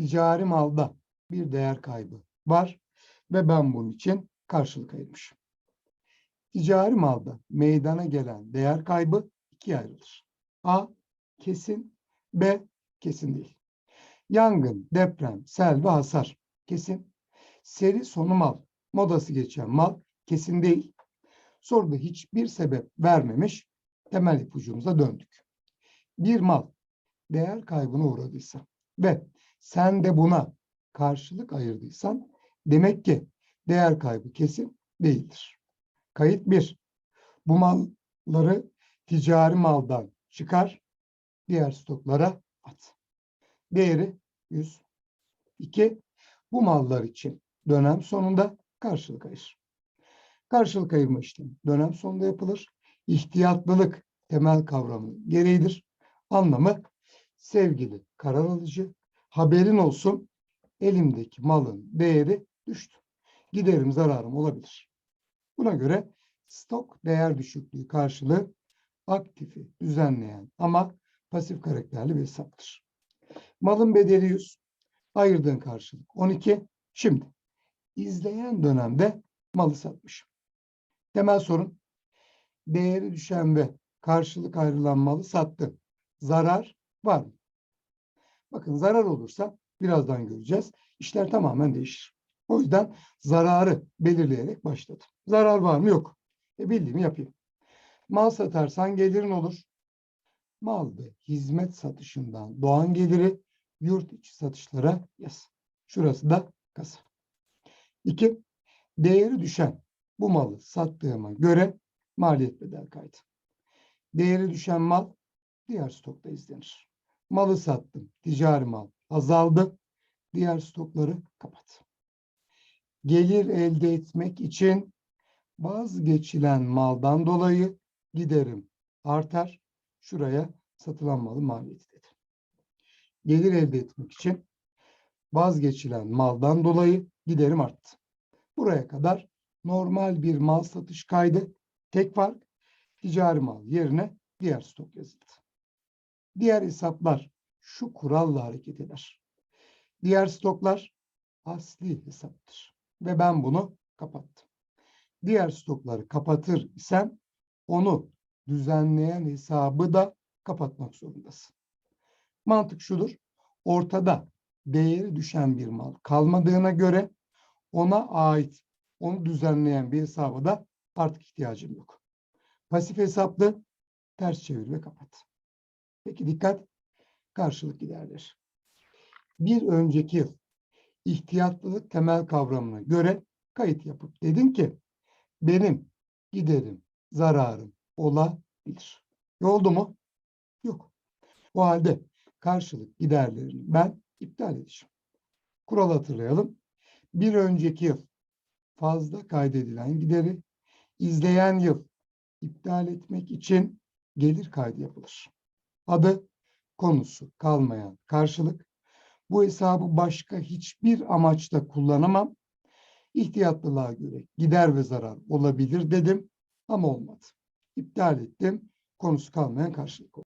ticari malda bir değer kaybı var ve ben bunun için karşılık ayırmışım. Ticari malda meydana gelen değer kaybı ikiye ayrılır. A. Kesin. B. Kesin değil. Yangın, deprem, sel ve hasar kesin. Seri sonu mal, modası geçen mal kesin değil. Soruda hiçbir sebep vermemiş temel ipucumuza döndük. Bir mal değer kaybına uğradıysa ve sen de buna karşılık ayırdıysan demek ki değer kaybı kesin değildir. Kayıt 1. Bu malları ticari maldan çıkar, diğer stoklara at. Değeri 100. 2. Bu mallar için dönem sonunda karşılık ayır. Karşılık ayırma işlemi dönem sonunda yapılır. İhtiyatlılık temel kavramı gereğidir. Anlamı sevgili karar alıcı haberin olsun elimdeki malın değeri düştü. Giderim zararım olabilir. Buna göre stok değer düşüklüğü karşılığı aktifi düzenleyen ama pasif karakterli bir hesaptır. Malın bedeli 100, ayırdığın karşılık 12. Şimdi izleyen dönemde malı satmışım. Temel sorun değeri düşen ve karşılık ayrılan malı sattı. Zarar var mı? Bakın zarar olursa birazdan göreceğiz. İşler tamamen değişir. O yüzden zararı belirleyerek başladım. Zarar var mı? Yok. E bildiğimi yapayım. Mal satarsan gelirin olur. Mal ve hizmet satışından doğan geliri yurt içi satışlara yaz. Şurası da kasa. İki, değeri düşen bu malı sattığıma göre maliyet bedel kaydı. Değeri düşen mal diğer stokta izlenir. Malı sattım, ticari mal azaldı, diğer stokları kapat. Gelir elde etmek için vazgeçilen maldan dolayı giderim artar. Şuraya satılan malın maliyeti dedi. Gelir elde etmek için vazgeçilen maldan dolayı giderim arttı. Buraya kadar normal bir mal satış kaydı. Tek fark ticari mal yerine diğer stok yazıldı. Diğer hesaplar şu kuralla hareket eder. Diğer stoklar asli hesaptır. Ve ben bunu kapattım. Diğer stokları kapatır isem onu düzenleyen hesabı da kapatmak zorundasın. Mantık şudur. Ortada değeri düşen bir mal kalmadığına göre ona ait onu düzenleyen bir hesaba da artık ihtiyacım yok. Pasif hesaplı ters çevir ve kapat. Peki dikkat karşılık giderleri. Bir önceki yıl ihtiyatlılık temel kavramına göre kayıt yapıp dedin ki benim giderim, zararım olabilir. E oldu mu? Yok. O halde karşılık giderlerini ben iptal edeceğim. Kural hatırlayalım. Bir önceki yıl fazla kaydedilen gideri izleyen yıl iptal etmek için gelir kaydı yapılır. Adı konusu kalmayan karşılık. Bu hesabı başka hiçbir amaçla kullanamam. İhtiyatlılığa göre gider ve zarar olabilir dedim ama olmadı. İptal ettim. Konusu kalmayan karşılık oldu.